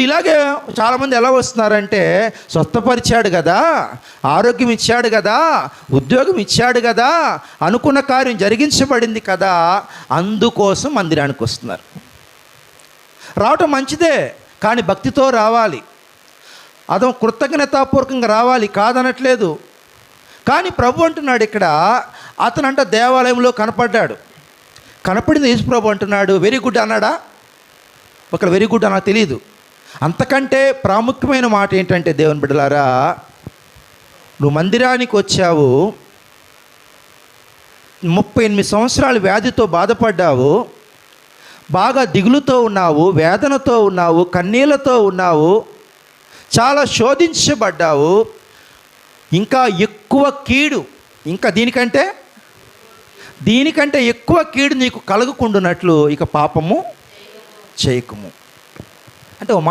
ఇప్పుడు ఇలాగే చాలామంది ఎలా వస్తున్నారంటే స్వస్థపరిచాడు కదా ఆరోగ్యం ఇచ్చాడు కదా ఉద్యోగం ఇచ్చాడు కదా అనుకున్న కార్యం జరిగించబడింది కదా అందుకోసం మందిరానికి వస్తున్నారు. రావటం మంచిదే కానీ భక్తితో రావాలి. అదో కృతజ్ఞతాపూర్వకంగా రావాలి కాదనట్లేదు. కానీ ప్రభు అంటున్నాడు ఇక్కడ అతనంట దేవాలయంలో కనపడ్డాడు. కనపడింది యేసు ప్రభు అంటున్నాడు వెరీ గుడ్ అన్నాడా? ఒకళ్ళు వెరీ గుడ్ అన్నా తెలియదు అంతకంటే ప్రాముఖ్యమైన మాట ఏంటంటే దేవుని బిడ్డలారా నువ్వు మందిరానికి వచ్చావు ముప్పై ఎనిమిది సంవత్సరాలు వ్యాధితో బాధపడ్డావు బాగా దిగులుతో ఉన్నావు వేదనతో ఉన్నావు కన్నీళ్ళతో ఉన్నావు చాలా శోధించబడ్డావు ఇంకా ఎక్కువ కీడు ఇంకా దీనికంటే దీనికంటే ఎక్కువ కీడు నీకు కలగకుండునట్లు ఇక పాపము చేయకము. అంటే మాట